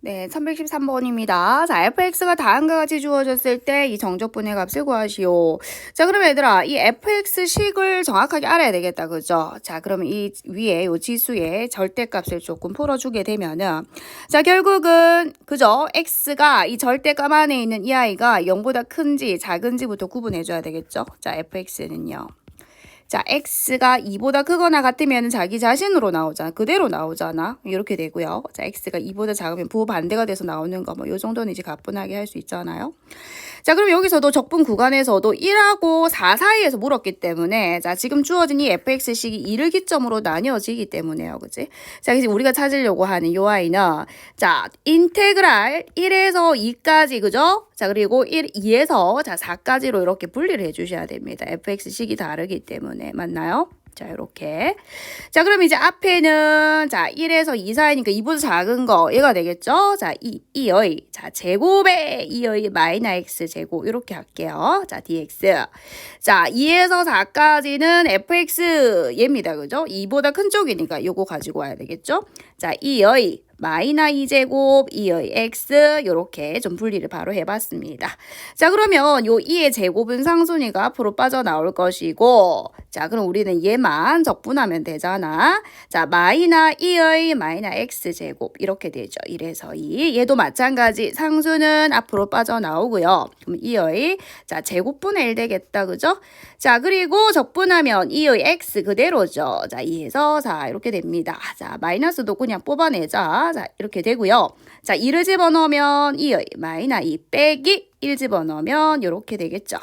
네, 1113번입니다. 자, fx가 다음과 같이 주어졌을 때 이 정적분의 값을 구하시오. 자, 그럼 얘들아, 이 fx식을 정확하게 알아야 되겠다, 그죠? 자, 그러면 이 위에 요 지수의 절대값을 조금 풀어주게 되면은, 자, 결국은, 그죠? x가 이 절대값 안에 있는 이 아이가 0보다 큰지 작은지부터 구분해줘야 되겠죠? 자, fx는요. 자, x가 2보다 크거나 같으면 자기 자신으로 나오잖아. 그대로 나오잖아. 이렇게 되고요. 자, x가 2보다 작으면 부호 반대가 돼서 나오는 거 뭐 요 정도는 이제 가뿐하게 할 수 있잖아요. 자, 그럼 여기서도 적분 구간에서도 1하고 4 사이에서 물었기 때문에 자, 지금 주어진 이 fx식이 2를 기점으로 나뉘어지기 때문에요. 그지? 자, 그래서 우리가 찾으려고 하는 요 아이는 자, 인테그랄 1에서 2까지 그죠? 자, 그리고 1, 2에서 자, 4까지로 이렇게 분리를 해 주셔야 됩니다. fx식이 다르기 때문에 맞나요? 자, 이렇게. 자, 그럼 이제 앞에는 자, 1에서 2 사이니까 2보다 작은 거 얘가 되겠죠? 자, 2, 2의 자, 제곱에 2의 마이너 x 제곱 이렇게 할게요. 자, dx. 자, 2에서 4까지는 fx 얘입니다. 그죠? 2보다 큰 쪽이니까 요거 가지고 와야 되겠죠? 자, 2의 마이너 2제곱, 2의 x 요렇게 좀 분리를 바로 해봤습니다. 자 그러면 요 2의 제곱은 상순위가 앞으로 빠져나올 것이고 자 그럼 우리는 얘만 적분하면 되잖아. 자 마이너 2의 마이너 x 제곱 이렇게 되죠. 1에서 2 얘도 마찬가지 상수는 앞으로 빠져나오고요. 그럼 2의 자 제곱분의 1 되겠다 그죠? 자 그리고 적분하면 2의 x 그대로죠. 자 2에서 4 이렇게 됩니다. 자 마이너스도 그냥 뽑아내자. 자, 이렇게 되고요. 자, 2를 집어넣으면 2의 마이너 2 빼기 1 집어넣으면 이렇게 되겠죠.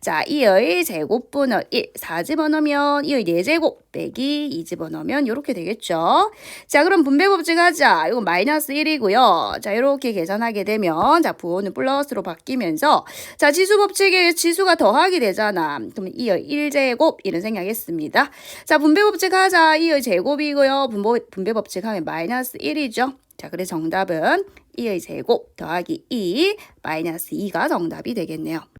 자, 2의 제곱분을 1, 4 집어넣으면 2의 4제곱 빼기 2 집어넣으면 이렇게 되겠죠. 자, 그럼 분배법칙 하자. 이거 마이너스 1이고요. 자, 이렇게 계산하게 되면 자, 부호는 플러스로 바뀌면서 자, 지수 법칙에 지수가 더하기 되잖아. 그러면 2의 1제곱 이런 생각했습니다. 자, 분배법칙 하자. 2의 제곱이고요. 분보, 분배법칙 하면 마이너스 1이죠. 자, 그래서 정답은 2의 제곱 더하기 2 마이너스 2가 정답이 되겠네요.